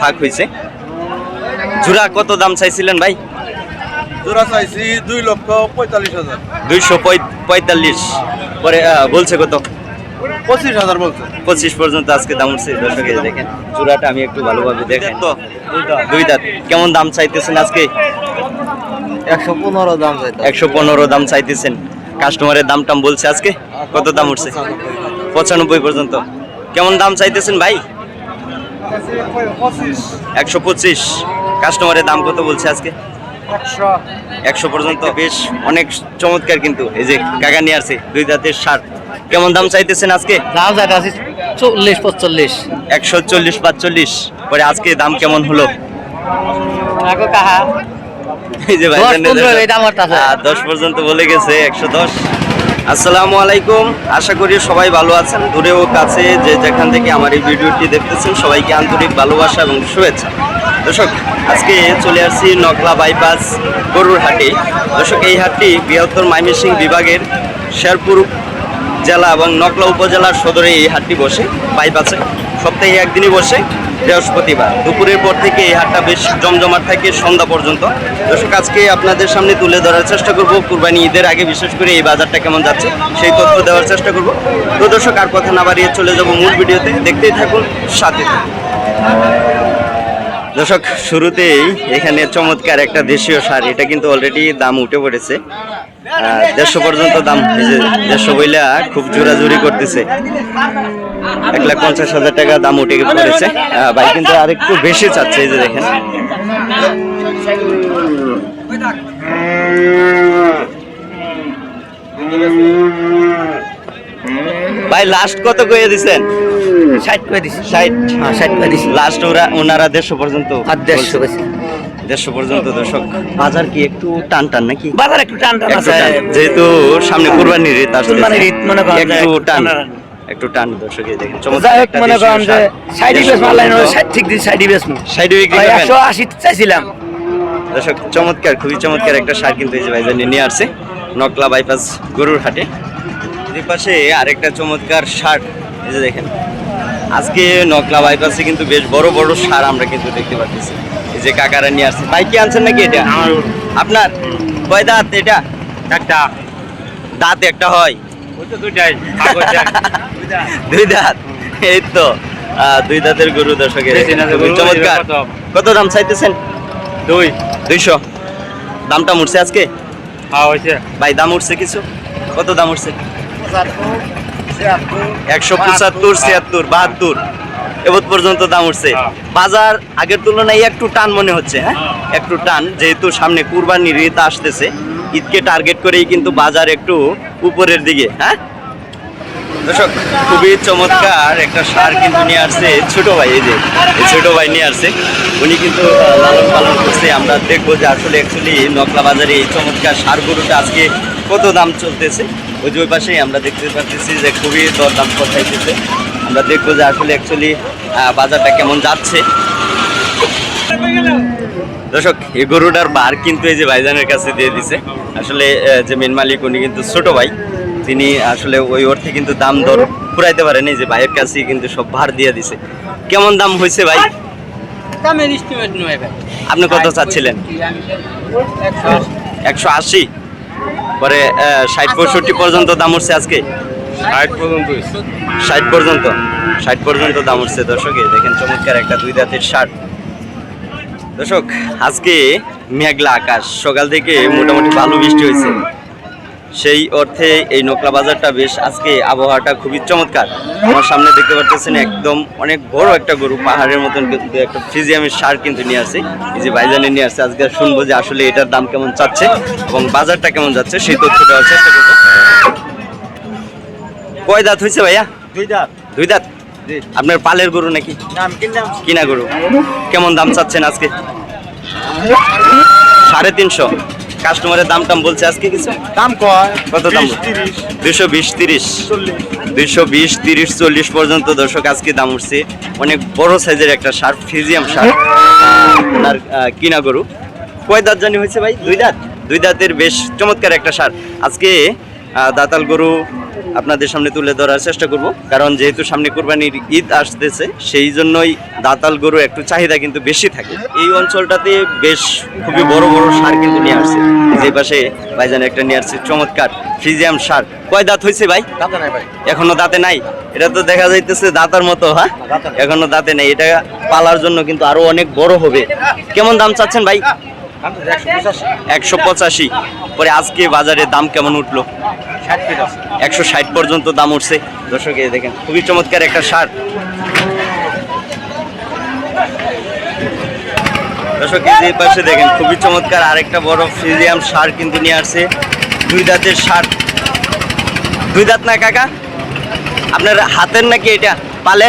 ফাঁক হয়েছে জোড়া কত দাম চাইছিলেন ভাই? জোড়া চাইছি দুই লক্ষ পঁয়তাল্লিশ হাজার। দুইশো পঁয়তাল্লিশ। পরে বলছে কত? পঁচিশ হাজার বলছে। পঁচিশ পর্যন্ত আজকে দাম উঠছে। দর্শক দেখেন চূড়াটা আমি একটু ভালোভাবে দেখেন তো। দুই দাঁত। কেমন দাম চাইতেছেন আজকে? একশো পনেরো দাম একশো পনেরো দাম চাইতেছেন। কাস্টমারের দাম টাম বলছে আজকে। কত দাম উঠছে? পঁচানব্বই পর্যন্ত। কেমন দাম চাইতেছেন ভাই? একশো পঁচিশ। কাস্টমারের দাম কত বলছে আজকে? একশো। পর্যন্ত বেশ অনেক চমৎকার কিন্তু। এই যে কাকা নিয়ে আসছে দুই দাঁতের শার্ট। কেমন দাম চাইতেছেন আজকে? দাম যাইতে আছে চল্লিশ পঁচল্লিশ। একশো চল্লিশ পাঁচচল্লিশ পরে আজকে দাম কেমন হলো? কাহা? এই যে ভাই দশ পর্যন্ত বলে গেছে একশো দশ। আসসালামু আলাইকুম। আশা করি সবাই ভালো আছেন। দূরে ও কাছে যে যেখান থেকে আমার এই ভিডিওটি দেখতেছেন, সবাইকে আন্তরিক ভালোবাসা এবং শুভেচ্ছা। দর্শক, আজকে চলে আসছি নকলা বাইপাস গরুর হাটে। দর্শক, এই হাটটি বৃহত্তর ময়মনসিংহ বিভাগের শেরপুর জেলা এবং নকলা উপজেলার সদরে এই হাটটি বসে, বাইপাসে। সপ্তাহে একদিনই বসে। বৃহস্পতিবার। দুপুরের পর থেকে এই হাটটা বেশ জমজমাট থাকে সন্ধ্যা পর্যন্ত। দর্শক, আজকে আপনাদের সামনে তুলে ধরার চেষ্টা করব। কুরবানি ঈদের আগে বিশেষ করে এই বাজারটা কেমন যাচ্ছে সেই তথ্য দেওয়ার চেষ্টা করব। তো দর্শক, আর কথা না বাড়িয়ে চলে যাব মূল ভিডিওতে। দেখতেই থাকুন, সাথে। দর্শক, শুরুতেই এখানে চমৎকার একটা দেশীয় সার এটা কিন্তু অলরেডি দাম উঠে পড়েছে। দেড়শো পর্যন্ত দাম এই যে দেড়শো বইলা খুব জোরাজুরি করতেছে। এক লাখ পঞ্চাশ হাজার টাকা দাম উঠে পড়েছে। ভাই কিন্তু আর একটু বেশি চাচ্ছে এই যে দেখেন। ভাই লাস্ট কত কয়ে দিছেন? ষাট করে দিছি। ষাট। হ্যাঁ ষাট করে দিছি। লাস্ট ওরা ওনারা দেড়শো পর্যন্ত আর দেড়শো দেড়শো পর্যন্ত দর্শক। বাজার কি একটু টান টান নাকি? বাজার একটু টান টান আছে। যেহেতু সামনে কুরবানির ঈদ আসছে কুরবানির ঈদ মনে করেন একটু টান। একটু টান দর্শক দেখেন হোক মনে করেন যে। সাইডি ঠিক দিন সাইডি বেশ সাইডে বিক্রি করবেন? একশো আশি চাইছিলাম। দর্শক চমৎকার খুবই চমৎকার একটা সার কিন্তু এই যে ভাইজানি নিয়ে আসছে। নকলা বাইপাস গরুর হাটে। এর পাশে আরেকটা চমৎকার সার এই যে দেখেন। আজকে নকলা বাইপাসে কিন্তু বেশ বড় বড় সার আমরা কিন্তু দেখতে পাচ্ছি। যে কাকারা নিয়ে আসছে। বাইকে আনছেন নাকি এটা? আপনার? কয় দাঁত এটা? একটা। দাঁত একটা হয়। ওই তো দুইটাই দুই দাঁত। এই তো। দুই দাঁতের গরু দর্শকের। চমৎকার। কত? কত দাম চাইতেছেন? দুই। দুইশো। দামটা উঠছে আজকে? হ্যাঁ ভাই দাম উঠছে কিছু? কত দাম উঠছে? একশো পঁচাত্তর ছিয়াত্তর বাহাত্তর। এবার পর্যন্ত দাম উঠছে। হ্যাঁ। বাজার আগের তুলনায় একটু টান মনে হচ্ছে হ্যাঁ? একটু টান যেহেতু সামনে কুরবানির ঈদ আসতেছে ঈদকে টার্গেট করেই কিন্তু বাজার একটু উপরের দিকে হ্যাঁ? দর্শক খুবই চমৎকার একটা সার কিন্তু নিয়ে আসছে ছোট ভাই এই যে ছোট ভাই নিয়ে আসছে। উনি কিন্তু লালন পালন করছে। আমরা দেখব যে আসলে অ্যাকচুয়ালি নকলা বাজারে এই চমৎকার সার গরুটা আজকে কত দাম চলতেছে। ওই যে ওই পাশেই আমরা দেখতে পাচ্ছি যে খুবই দর দাম কোথাইতেছে আমরা দেখব যে আসলে অ্যাকচুয়ালি বাজারটা কেমন যাচ্ছে। দর্শক এই গরুটার বার কিন্তু এই যে ভাইজানের কাছে দিয়ে দিছে। আসলে যে মেন মালিক উনি কিন্তু ছোট ভাই। তিনি আসলে ওই অর্থে কিন্তু দাম দর পুরাইতে পারেন এই যে ভাইয়ের কাছে কিন্তু সব ভার দিয়ে দিছে। কেমন দাম হয়েছে ভাই? দামের এস্টিমেট নয় ভাই। আপনি কত চাচ্ছিলেন? একশো আশি। পরে ষাট পঁয়ষট্টি পর্যন্ত দাম উঠছে আজকে। ষাট পর্যন্ত ষাট পর্যন্ত? ষাট দাম উঠছে। দর্শক দেখেন চমৎকার একটা দুই দাঁতের শার্ট দর্শক, আজকে মেঘলা আকাশ। সকাল থেকে মোটামুটি ভালো বৃষ্টি হয়েছে। সেই অর্থে এই নোকলা বাজারটা বেশ আজকে আবহাওয়াটা খুবই চমৎকার। আমার সামনে দেখতে পাচ্ছেন একদম অনেক বড় একটা গরু। পাহাড়ের মতন কিন্তু একটা ফিজিয়ামের সার কিন্তু নিয়ে আসে। এই যে বাইজানে নিয়ে আসছে আজকে শুনব যে আসলে এটার দাম কেমন চাচ্ছে এবং বাজারটা কেমন যাচ্ছে, সেই তথ্য দেওয়ার চেষ্টা করব। কয় দাঁত হয়েছে ভাইয়া? দুই দাঁত। দুই দাঁত? আপনার পালের গরু নাকি? কিনা গরু। কেমন দাম চাচ্ছেন আজকে? সাড়ে তিনশো। কাস্টমারের দাম টাম বলছে আজকে কিছু? দাম কয়? কত দাম? দুশো বিশ তিরিশ। দুশো বিশ তিরিশ চল্লিশ পর্যন্ত দর্শক আজকে দাম উঠছে। অনেক বড় সাইজের একটা সার ফিজিয়াম সার আপনার কিনা গরু। কয় দাঁত জানি হয়েছে ভাই? দুই দাঁত। দুই দাঁতের বেশ চমৎকার একটা সার আজকে দাতাল গরু আপনাদের সামনে তুলে ধরার চেষ্টা করব। কারণ যেহেতু সামনে কোরবানির ঈদ আসতেছে সেই জন্যই দাতাল গরু একটু চাহিদা কিন্তু বেশি থাকে। এই অঞ্চলটাতে বেশ খুবই বড় বড় সার কিন্তু নিয়ে আসছে। যে পাশে ভাইজান একটা নিয়ে আসছে চমৎকার ফ্রিজিয়াম সার। কয় দাঁত হয়েছে ভাই? দাঁতে নাই ভাই। এখনও দাঁতে নাই? এটা তো দেখা যাইতেছে দাঁতার মতো হ্যাঁ এখনও দাঁতে নাই। এটা পালার জন্য কিন্তু আরও অনেক বড় হবে। কেমন দাম চাচ্ছেন ভাই? একশো পঁচাশি। পরে আজকে বাজারে দাম কেমন উঠল? একশো ষাট পর্যন্ত দাম উঠছে। দর্শক দেখেন খুবই চমৎকার একটা শার্ট। দর্শক এই পাশে দেখেন খুবই চমৎকার আরেকটা বড় ফ্রিজিয়াম সার কিন্তু নিয়ে আসছে। দুই দাঁতের সার দুই দাঁত না কাকা? আপনার হাতের নাকি এটা? পালে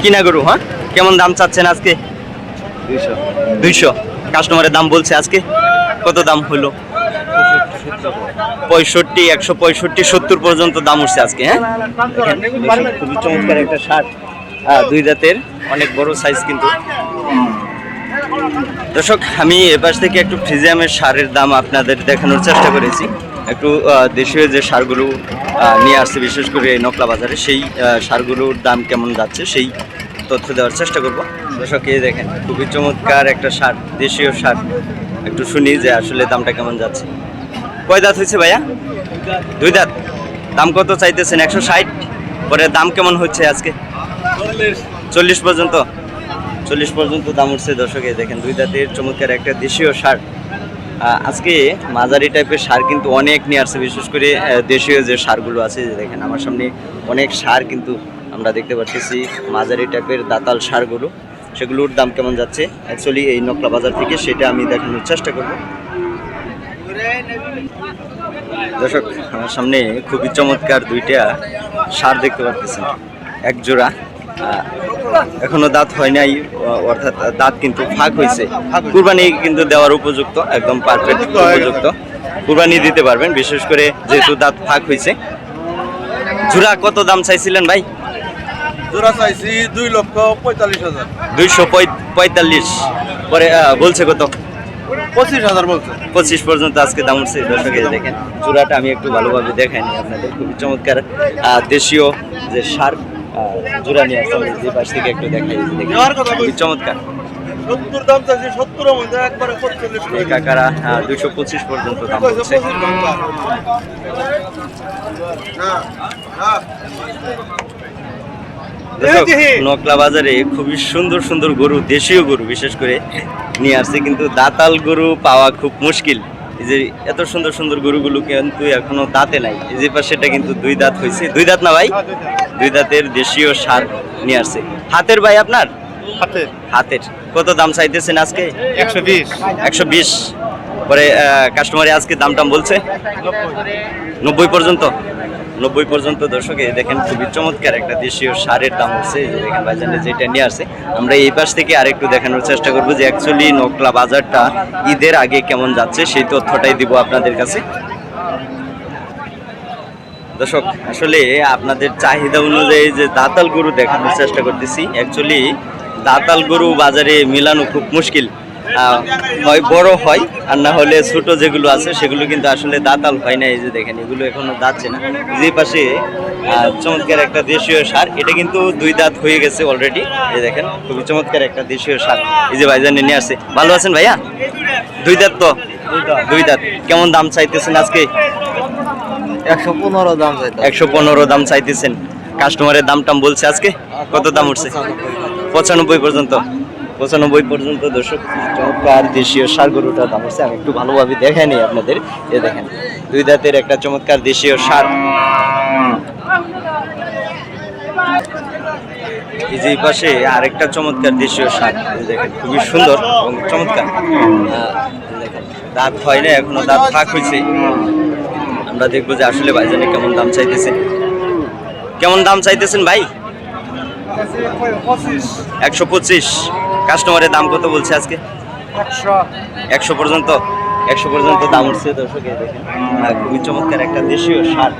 কিনা গরু হ্যাঁ? কেমন দাম চাচ্ছেন আজকে? দুইশো। দুইশো। কাস্টমারের দাম বলছে আজকে। কত দাম হলো? পঁয়ষট্টি, একশো পঁয়ষট্টি, সত্তর পর্যন্ত দাম উঠছে আজকে হ্যাঁ? খুবই চমৎকার একটা শার্ট। হ্যাঁ দুই দাঁতের, অনেক বড় সাইজ কিন্তু। দর্শক, আমি এপাশ থেকে একটু ফ্রিজিয়ামের সারের দাম আপনাদের দেখানোর চেষ্টা করেছি। একটু দেশীয় যে সারগুলো নিয়ে আসছে, বিশেষ করে নকলা বাজারে, সেই সারগুলোর দাম কেমন যাচ্ছে, সেই তথ্য দেওয়ার চেষ্টা করব। দর্শক দেখেন, খুবই চমৎকার একটা সার দেশীয় সার একটু শুনি যে আসলে দামটা কেমন যাচ্ছে। কয় দাঁত হয়েছে ভাইয়া? দুই দাঁত। দাম কত চাইতেছেন? একশো ষাট? পরে দাম কেমন হচ্ছে আজকে? চল্লিশ পর্যন্ত। চল্লিশ পর্যন্ত দাম উঠছে। দর্শকে দেখেন, দুই দাঁতের চমৎকার একটা দেশীয় সার আজকে মাঝারি টাইপের সার কিন্তু অনেক নিয়ে আসছে। বিশেষ করে দেশীয় যে সারগুলো আছে দেখেন, আমার সামনে অনেক সার কিন্তু আমরা দেখতে পাচ্ছি মাঝারি টাইপের দাতাল সারগুলো। সেগুলোর দাম কেমন যাচ্ছে? অ্যাকচুয়ালি এই নকলা বাজার থেকে সেটা আমি দেখানোর চেষ্টা করব। দর্শক, আমার সামনে খুবই চমৎকার দুইটা সার দেখতে পাচ্ছেন এক জোড়া। এখনও দাঁত হয় নাই, অর্থাৎ দাঁত কিন্তু ফাঁক হয়েছে। কুরবানি কিন্তু দেওয়ার উপযুক্ত, একদম পারফেক্ট উপযুক্ত। কুরবানি দিতে পারবেন, বিশেষ করে যেহেতু দাঁত ফাঁক হয়েছে। জোড়া কত দাম চাইছিলেন ভাই? জোড়া চাইছি দুই লক্ষ পঁয়তাল্লিশ হাজার। দুইশো পঁয়তাল্লিশ। পরে বলছে কত? পঁচিশ হাজার বলছে। পঁচিশ পর্যন্ত আজকে দাম উঠছে। দর্শক দেখেন চূড়াটা আমি একটু ভালোভাবে দেখাইনি আপনাদের। খুবই চমৎকার দেশীয় যে সার জোড়া নিয়ে আসছে যে পাশ থেকে একটু দেখাই দেখেন খুবই চমৎকার। সত্তর দাম চাইছি সত্তরের মধ্যে একবারে পঁয়তাল্লিশ কাকারা দুশো পঁচিশ পর্যন্ত দাম হচ্ছে দর্শক, নকলা বাজারে খুবই সুন্দর সুন্দর গরু দেশীয় গরু বিশেষ করে নিয়ে আসছে কিন্তু দাতাল গরু পাওয়া খুব মুশকিল। এই যে এত সুন্দর সুন্দর গরুগুলো কিন্তু এখনও দাঁতে নাই। এই যে পাশেটা কিন্তু দুই দাঁত হয়েছে। দুই দাঁত না ভাই? দুই দাঁতের দেশীয় সার নিয়ে আসছে। হাতের ভাই আপনার? হাতে হাতের। কত দাম চাইতেছেন আজকে? একশো বিশ। একশো বিশ। পরে কাস্টমারে আজকে দাম টাম বলছে নব্বই পর্যন্ত? নব্বই পর্যন্ত দর্শকে দেখেন খুবই চমৎকার একটা দেশীয় সারের দাম হচ্ছে দেখেন বাজারে যেটা নিয়ে আসছে। আমরা এই পাশ থেকে আরেকটু দেখানোর চেষ্টা করব যে অ্যাকচুয়ালি নকলা বাজারটা ঈদের আগে কেমন যাচ্ছে, সেই তথ্যটাই দিব আপনাদের কাছে। দর্শক, আসলে আপনাদের চাহিদা অনুযায়ী যে দাতাল গরু দেখানোর চেষ্টা করতেছি অ্যাকচুয়ালি দাতাল গরু বাজারে মেলানো খুব মুশকিল। হয় বড় হয় আর না হলে ছোট যেগুলো আছে সেগুলো কিন্তু আসলে দাতাল হয় না এই যে দেখেন এগুলো এখনও দাঁতছে না। যে পাশে চমৎকার একটা দেশীয় সার এটা কিন্তু দুই দাঁত হয়ে গেছে অলরেডি এই দেখেন খুবই চমৎকার একটা দেশীয় সার। এই যে ভাইজানে নিয়ে আসছে ভালো আছেন ভাইয়া? দুই দাঁত তো? দুই দাঁত। কেমন দাম চাইতেছেন আজকে? একশো পনেরো দাম চাইতে একশো পনেরো দাম চাইতেছেন। কাস্টমারের দাম টাম বলছে আজকে? কত দাম উঠছে? পঁচানব্বই পর্যন্ত। পঁচানব্বই পর্যন্ত দর্শক চমৎকার দেশীয় সার গরুটার দাম হচ্ছে। আমি একটু ভালোভাবে দেখাই আপনাদের। এ দেখেন, দুই দাঁতের একটা চমৎকার দেশীয় সার। এই যে পাশে আরেকটা চমৎকার দেশীয় সার। দেখেন, খুবই সুন্দর এবং চমৎকার। দাঁত হয় না, এখনও দাঁত ফাঁক হয়েছে। আমরা দেখব যে আসলে ভাইজানে কেমন দাম চাইতেছেন কেমন দাম চাইতেছেন ভাই? একশো পঁচিশ। কাস্টমারের দাম কত বলছে আজকে? একশো। পর্যন্ত? একশো পর্যন্ত দাম উঠছে দর্শক দেখেন। খুবই চমৎকার একটা দেশীয় সার।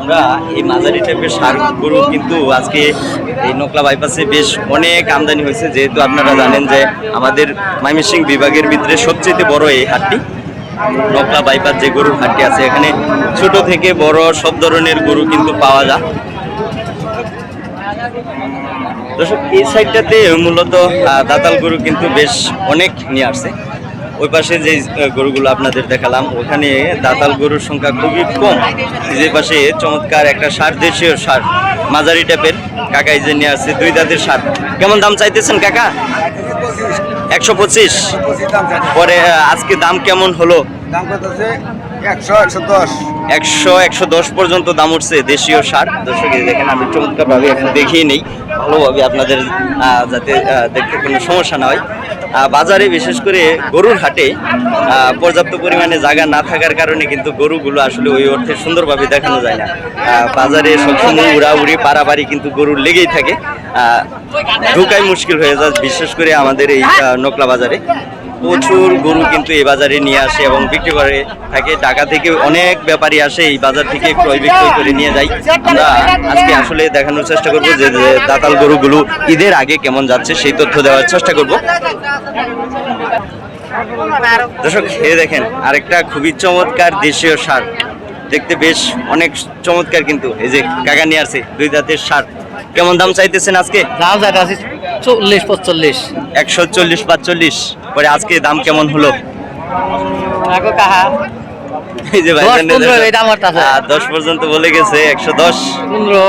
আমরা এই মাঝারি টাইপের সার গরু কিন্তু আজকে এই নকলা বাইপাসে বেশ অনেক আমদানি হয়েছে। যেহেতু আপনারা জানেন যে আমাদের ময়মনসিংহ বিভাগের ভিতরে সবচেয়ে বড় এই হাটটি। নকলা বাইপাস যে গরুর হাটটি আছে এখানে ছোট থেকে বড় সব ধরনের গরু কিন্তু পাওয়া যায়। দর্শক, এই সাইডটাতে মূলত দাতাল গরু কিন্তু বেশ অনেক নিয়ে আসছে। ওই পাশে যে গরুগুলো আপনাদের দেখালাম, ওখানে দাতাল গরুর সংখ্যা খুবই কম। যে পাশে চমৎকার একটা সার, দেশীয় সার, মাঝারি টাইপের। কাকা এই যে নিয়ে আসছে, দুই দাঁতের সার। কেমন দাম চাইতেছেন কাকা? একশো পঁচিশ। পরে আজকে দাম কেমন হলো? দাম একশো একশো দশ। একশো একশো দশ পর্যন্ত দাম উঠছে দেশীয় সার। দর্শক দেখেন, আমি চমৎকারভাবে একটু দেখিয়ে নেই। ভালোভাবে আপনাদের যাতে দেখতে কোনো সমস্যা না হয়। বাজারে বিশেষ করে গরুর হাটে পর্যাপ্ত পরিমাণে জায়গা না থাকার কারণে কিন্তু গরুগুলো আসলে ওই অর্থে সুন্দরভাবে দেখানো যায় না। বাজারে সবসময় উড়াউড়ি, পারাপারি কিন্তু গরুর লেগেই থাকে। ঢোকাই মুশকিল হয়ে যায়, বিশেষ করে আমাদের এই নকলা বাজারে। প্রচুর গরু কিন্তু এই বাজারে নিয়ে আসে এবং বিক্রি করে থাকে। ঢাকা থেকে অনেক ব্যাপারী আসে এই বাজার থেকে ক্রয় বিক্রয় করে নিয়ে যায়। আমরা আজকে আসলে দেখানোর চেষ্টা করব যে দাতাল গরুগুলো ঈদের আগে কেমন যাচ্ছে সেই তথ্য দেওয়ার চেষ্টা করব। দর্শক এই দেখেন, আরেকটা খুবই চমৎকার দেশীয় সার। দেখতে বেশ অনেক চমৎকার কিন্তু। এই যে কাকা নিয়ে আসছে দুই দাঁতের সার। কেমন দাম চাইতেছেন আজকে? দাম যাটা আছে চল্লিশ পঁচল্লিশ। একশো চল্লিশ পাঁচচল্লিশ। পরে আজকে দাম কেমন হলো? এই যে দশ, পর্যন্ত বলে গেছে একশো দশ।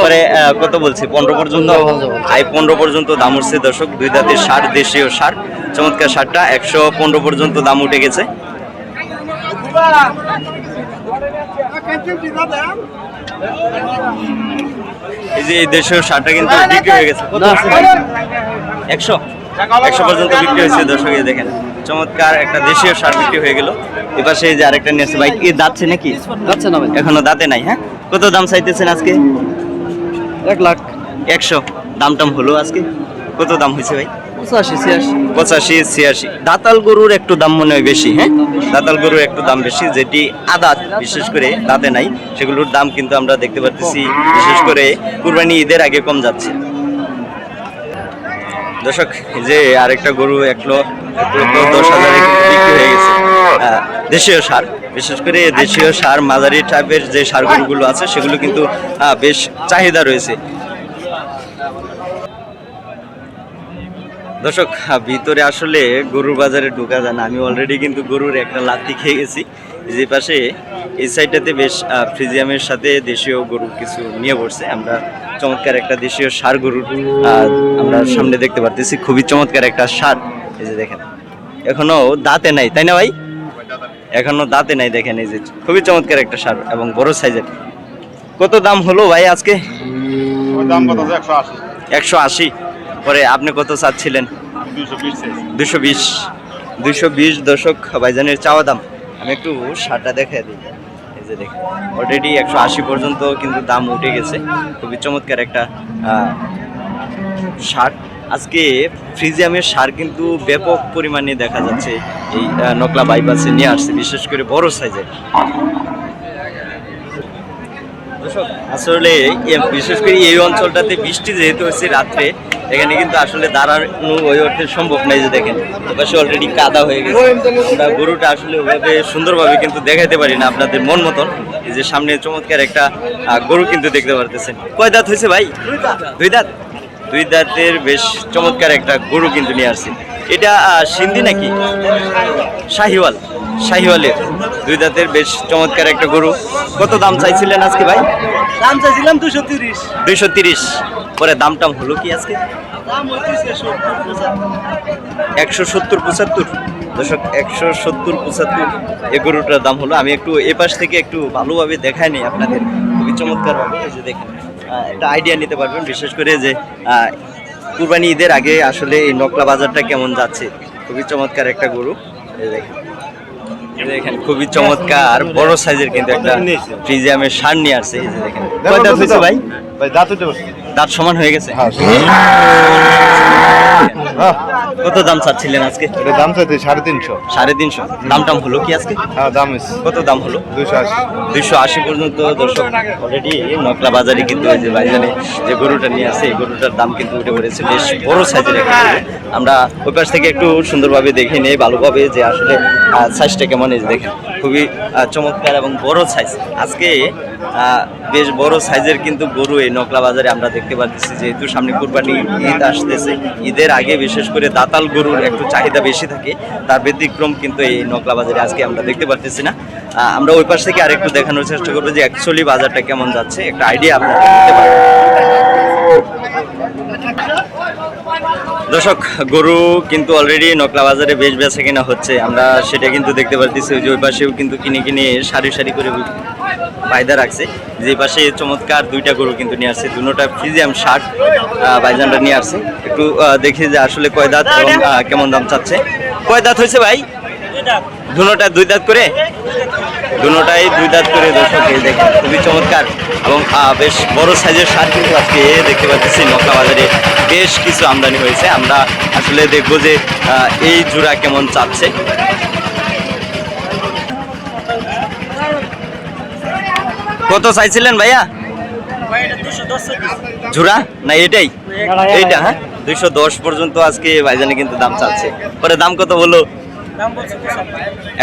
পরে কত বলছে? পনেরো পর্যন্ত? আই পনেরো পর্যন্ত দাম উঠছে দর্শক দুই দাঁতের সার দেশীয় সার চমৎকার সারটা একশো পনেরো পর্যন্ত দাম উঠে গেছে। এই যে এই সারটা কিন্তু বিক্রি হয়ে গেছে। একশো? একশো পর্যন্ত বিক্রি হয়েছে দর্শক দেখেন। চমৎকার একটা দেশীয় সার বিক্রি হয়ে গেল। এপাশে যে আরেকটা নিয়ে আসছে ভাই কি দাঁতছে নাকি? যাচ্ছে না এখনও দাঁতে নাই হ্যাঁ? কত দাম চাইতেছেন আজকে? এক লাখ। একশো। দাম টাম হলো আজকে? কত দাম হয়েছে ভাই? পঁচাশি, ছিয়াশি। পঁচাশি গরুর একটু দাম মনে হয় বেশি হ্যাঁ? গরুর একটু দাম বেশি, যেটি বিশেষ করে দাঁতে নাই, সেগুলোর দাম কিন্তু আমরা দেখতে পাচ্ছি বিশেষ করে কুরবানি ঈদের আগে কম যাচ্ছে। দর্শক যে আরেকটা গরু এক লক্ষ দশ হাজারে হয়ে গেছে। দেশীয় সার, বিশেষ করে দেশীয় সার, মাঝারি টাইপের যে সার গরুগুলো আছে, সেগুলো কিন্তু বেশ চাহিদা রয়েছে। দর্শক ভিতরে আসলে গরুর বাজারে ঢোকা যায় না। আমি অলরেডি কিন্তু গরুর একটা লাত্তি খেয়ে গেছি। যে পাশে এই সাইডটাতে বেশ ফ্রিজিয়ামের সাথে দেশীয় গরু কিছু নিয়ে বসছে। আমরা চমৎকার একটা দেশীয় সার গরুর আমরা সামনে দেখতে পারতেছি। খুবই চমৎকার একটা সার। এই যে দেখেন এখনও দাঁতে নাই তাই না ভাই? এখনও দাঁতে নাই দেখেন এই যে। খুবই চমৎকার একটা সার এবং বড় সাইজের। কত দাম হলো ভাই আজকে? দাম কত? একশো আশি। একশো আশি। পরে আপনি কত চাচ্ছিলেন? দুশো বিশ। দুশো বিশ দশক ভাইজানের চাওয়া দাম। আমি একটু শার্টটা দেখে দিই। এই যে দেখেন অলরেডি একশো আশি পর্যন্ত কিন্তু দাম উঠে গেছে। খুবই চমৎকার একটা শার্ট আজকে ফ্রিজিয়ামের সার কিন্তু ব্যাপক পরিমাণে দেখা যাচ্ছে। এই নকলা বাইপাসে নিয়ে আসছে, বিশেষ করে বড় সাইজের। আসলে বিশেষ করে এই অঞ্চলটাতে বৃষ্টি যেহেতু হচ্ছে রাত্রে, এখানে কিন্তু আসলে দাঁড়ানো ওই অর্থে সম্ভব নাই যে দেখেন। পাশে অলরেডি কাদা হয়ে গেছে। আমরা গরুটা আসলে ওইভাবে সুন্দরভাবে কিন্তু দেখাইতে পারি না আপনাদের মন মতন। এই যে সামনে চমৎকার একটা গরু কিন্তু দেখতে পারতেছেন। কয় দাঁত হয়েছে ভাই? দুই দাঁত। দুই দাঁতের বেশ চমৎকার একটা গরু কিন্তু নিয়ে আসছে। এটা সিন্ধি নাকি? শাহিওয়াল। শাহিওয়ালের। দুই দাঁতের বেশ চমৎকার একটা গরু। কত দাম চাইছিলেন আজকে ভাই? দাম চাইছিলাম দুশো তিরিশ। দুইশো তিরিশ। পরে দাম টাম হলো কি আজকে? একশো সত্তর পঁচাত্তর। দর্শক একশো সত্তর পঁচাত্তর এই গরুটার দাম হলো। আমি একটু এ পাশ থেকে একটু ভালোভাবে দেখাই নিই আপনাদের। খুবই চমৎকারভাবে এই যে দেখেন। একটা আইডিয়া নিতে পারবেন বিশেষ করে যে কুরবানি ঈদের আগে আসলে এই নকলা বাজারটা কেমন যাচ্ছে? খুবই চমৎকার একটা গরু। দেখেন। দেখেন খুবই চমৎকার বড় সাইজের কিন্তু একটা ফ্রিজিয়ামের সার নিয়ে আসছে। দেখেন। কয় দাঁত হয়েছে ভাই? দাঁত সমান হয়ে গেছে? হ্যাঁ কত দাম চাচ্ছিলেন আজকে? এটা দাম চাইতে সাড়ে তিনশো। সাড়ে তিনশো। দাম টাম হলো কি আজকে? হ্যাঁ দাম কত দাম হলো? দুশো আশি। দুইশো আশি পর্যন্ত দর্শক অলরেডি নকলা বাজারে কিন্তু ওই যে ভাইজানে যে গরুটা নিয়ে আসে এই গরুটার দাম কিন্তু উঠে পড়েছে বেশ বড় সাইজের একটা আমরা ওই পাশ থেকে একটু সুন্দরভাবে দেখে নেই ভালোভাবে যে আসলে সাইজটা কেমন এই যে দেখেন। খুবই চমৎকার এবং বড় সাইজ আজকে বেশ বড় সাইজের কিন্তু গরু এই নকলা বাজারে আমরা দেখতে পাচ্ছি। যেহেতু সামনে কুরবানি ঈদ আসতেছে, ঈদের আগে বিশেষ করে দাতাল গরুর একটু চাহিদা বেশি থাকে, তার ব্যতিক্রম কিন্তু এই নকলা বাজারে আজকে আমরা দেখতে পারতেছি না। আমরা ওই পাশ থেকে আরেকটু দেখানোর চেষ্টা করব যে অ্যাকচুয়ালি বাজারটা কেমন যাচ্ছে, একটা আইডিয়া আপনারা দিতে পারেন দর্শক, গরু কিন্তু অলরেডি নকলা বাজারে বেশ বেচা কেনা হচ্ছে। আমরা সেটা কিন্তু দেখতে পারতেছি যে ওই পাশেও কিন্তু কিনে কিনে সারি সারি করে পায়দা রাখছে। যে পাশে চমৎকার দুইটা গরু কিন্তু নিয়ে আসছে, দুটা ফ্রিজিয়াম শার্ট বাইজানটা নিয়ে আসছে। একটু দেখি যে আসলে কয় দাঁত কেমন দাম চাচ্ছে। কয় দাঁত হয়েছে ভাই? দুটোটা দুই দাঁত করে? দুটোটাই দুই দাঁত করে দর্শক এই দেখেন খুবই চমৎকার এবং বেশ বড় সাইজের সার কিন্তু আজকে দেখতে পাচ্ছি নকলা বাজারে বেশ কিছু আমদানি হয়েছে। আমরা আসলে দেখব যে এই জোড়া কেমন চাচ্ছে। কত চাইছিলেন ভাইয়া? জোড়া? না এটাই এইটা হ্যাঁ? দুইশো দশ পর্যন্ত আজকে ভাইজানে কিন্তু দাম চাচ্ছে। পরে দাম কত বলো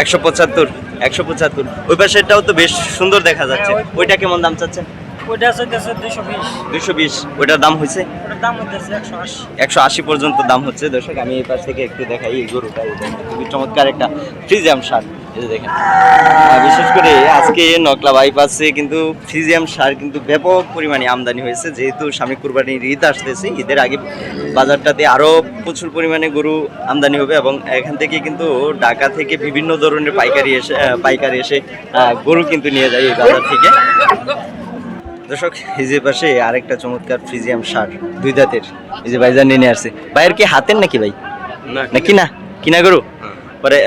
একশো পঁচাত্তর একশো পঁচাত্তর। ওই পাশেরটাও তো বেশ সুন্দর দেখা যাচ্ছে। ওইটা কেমন দাম চাচ্ছে ওইটা চলতেছে বিশ। ওইটার দাম হয়েছে? একশো আশি। পর্যন্ত দাম হচ্ছে। দর্শক আমি এই পাশ থেকে একটু দেখাই এই গরুটা। খুবই চমৎকার একটা ফ্রিজিয়াম সার দেখেন। বিশেষ করে আজকে নকলা বাইপাসে কিন্তু ফ্রিজিয়াম সার কিন্তু ব্যাপক পরিমাণে আমদানি হয়েছে। যেহেতু সামনে কুরবানির ঈদ আসতেছে ঈদের আগে বাজারটাতে আরও প্রচুর পরিমাণে গরু আমদানি হবে এবং এখান থেকে কিন্তু ঢাকা থেকে বিভিন্ন ধরনের পাইকারি এসে পাইকারি এসে গরু কিন্তু নিয়ে যায় এই বাজার থেকে। দর্শক এই যে পাশে আরেকটা চমৎকার ফ্রিজিয়াম শার্ট দুই দাঁতের। এই যে ভাইজান নিয়ে আসছে। ভাইয়ের কি হাতের নাকি ভাই? না কিনা কিনা গরু? পরে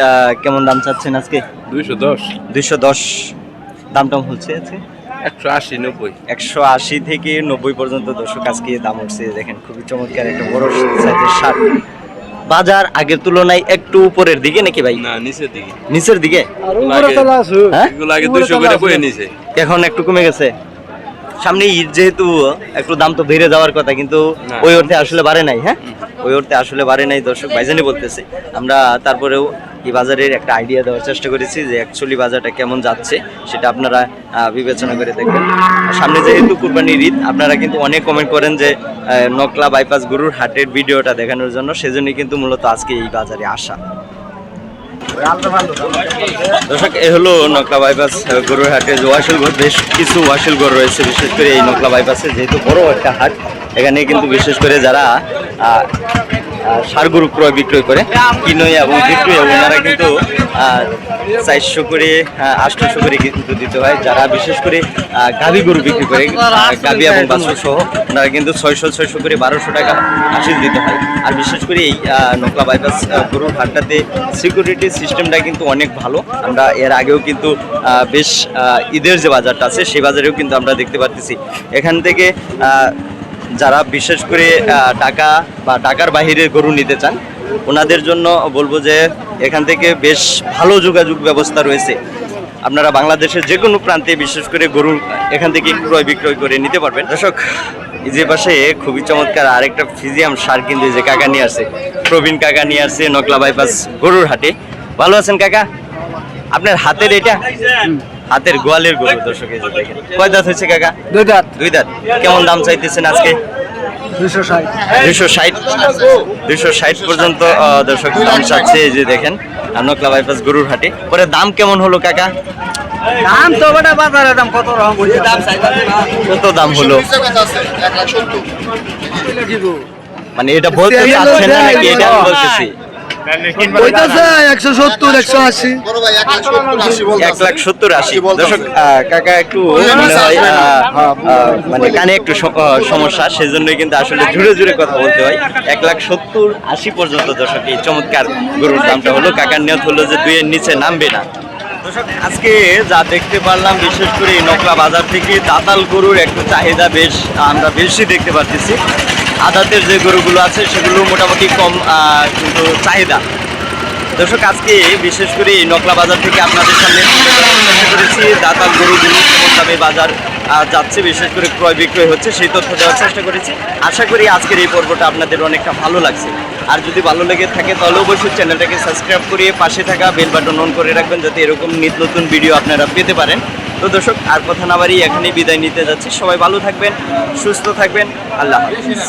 কেমন দাম চাচ্ছেন আজকে? দুইশো দশ। দুইশো দশ। দাম টাম হচ্ছে আছে একশো আশি নব্বই। একশো আশি থেকে নব্বই পর্যন্ত দর্শক আজকে দাম উঠছে। দেখেন খুবই চমৎকার একটা বড় সাইজের শার্ট। বাজার আগের তুলনায় একটু উপরের দিকে নাকি ভাই? না নিচের দিকে। নিচের দিকে? হ্যাঁ? এখন একটু কমে গেছে? সামনে ঈদ যেহেতু একটু দাম তো বেড়ে যাওয়ার কথা কিন্তু ওই অর্থে আসলে বাড়ে নাই হ্যাঁ? ওই অর্থে আসলে বাড়ে নাই দর্শক ভাইজানি বলতেছে। আমরা তারপরেও এই বাজারের একটা আইডিয়া দেওয়ার চেষ্টা করেছি যে অ্যাকচুয়ালি বাজারটা কেমন যাচ্ছে সেটা আপনারা বিবেচনা করে দেখবেন। সামনে যেহেতু কুরবানির ঈদ আপনারা কিন্তু অনেক কমেন্ট করেন যে নকলা বাইপাস গরুর হাটের ভিডিওটা দেখানোর জন্য সেজন্যই কিন্তু মূলত আজকে এই বাজারে আসা। দর্শক, এ হলো নকলা বাইপাস গরুর হাটে ওয়াশিল ঘর। বেশ কিছু ওয়াশিল ঘর রয়েছে, বিশেষ করে এই নকলা বাইপাসে, যেহেতু বড় একটা হাট, এখানে কিন্তু বিশেষ করে যারা আহ, আহ, সার গরু ক্রয় বিক্রয় করে। কিনয় এবং বিক্রয় ওনারা কিন্তু চারশো করে আটশোশো করে কিন্তু দিতে হয়। যারা বিশেষ করে গাভী গরু বিক্রি করে গাভী এবং বাছুর সহ ওনারা কিন্তু ছয়শো ছয়শো করে বারোশো টাকা আশিস দিতে হয়। আর বিশেষ করে এই নকলা বাইপাস গরুর হাটটাতে সিকিউরিটি সিস্টেমটা কিন্তু অনেক ভালো। আমরা এর আগেও কিন্তু বেশ ঈদের যে বাজারটা আছে সেই বাজারেও কিন্তু আমরা দেখতে পাচ্ছি এখান থেকে যারা বিশেষ করে টাকা বা টাকার বাহিরে গরু নিতে চান, ওনাদের জন্য বলব যে এখান থেকে বেশ ভালো যোগাযোগ ব্যবস্থা রয়েছে। আপনারা বাংলাদেশের যে কোনো প্রান্তে বিশেষ করে গরু এখান থেকে ক্রয় বিক্রয় করে নিতে পারবেন। দর্শক যে পাশে খুবই চমৎকার আরেকটা ফিজিয়াম সার কিন্তু যে কাকা নিয়ে আসছে। প্রবীণ কাকা নিয়ে আসছে নকলা বাইপাস গরুর হাটে। ভালো আছেন কাকা? আপনার হাতের এটা? হাতের গোয়ালের গরু দর্শক এই যে দেখেন। কয় দাঁত হয়েছে কাকা? দুই দাঁত। দুই দাঁত। কেমন দাম চাইতেছেন আজকে? দুইশো ষাট। দুইশো ষাট। পর্যন্ত দর্শক দাম চাচ্ছে এই যে দেখেন নকলা বাইপাস গরুর হাটে। পরে দাম কেমন হলো কাকা? দাম তো বেটা বাজারের দাম কত রকম দাম কত দাম হলো? মানে এটা বলতে চাচ্ছেন না নাকি? এটা বলতেছি। ওইটাছে একশো সত্তর একশো আশি। এক লাখ সত্তর আশি। দর্শক কাকা একটু মনে আহ, আহ, কানে একটু সমস্যা সেজন্যই কিন্তু আসলে জুড়ে জুড়ে কথা বলতে হয়। এক লাখ সত্তর আশি পর্যন্ত দর্শক এই চমৎকার গরুর দামটা হলো। কাকার নিয়ত হলো যে দুইয়ের নিচে নামবে না। আজকে যা দেখতে পারলাম বিশেষ করে এই নকলা বাজার থেকে দাতাল গরুর একটু চাহিদা বেশ আমরা বেশি দেখতে পাচ্ছি আদাতের যে গরুগুলো আছে, সেগুলো মোটামুটি কম কিন্তু চাহিদা। দর্শক, আজকে বিশেষ করে নকলা বাজার থেকে আপনাদের সামনে করেছি। দাতাল গরুগুলো কেমন দামে বাজার যাচ্ছে, বিশেষ করে ক্রয় বিক্রয় হচ্ছে, সেই তথ্য দেওয়ার চেষ্টা করেছি। আশা করি আজকের এই পর্বটা আপনাদের অনেকটা ভালো লাগছে। আর যদি ভালো লেগে থাকে, তাহলে অবশ্যই চ্যানেলটাকে সাবস্ক্রাইব করিয়ে পাশে থাকা বেল বাটন অন করে রাখবেন, যাতে এরকম নিত্য নতুন ভিডিও আপনারা পেতে পারেন। তো দর্শক, আর কথা না বাড়ি এখানেই বিদায় নিতে যাচ্ছি। সবাই ভালো থাকবেন, সুস্থ থাকবেন। আল্লাহ হাফিজ।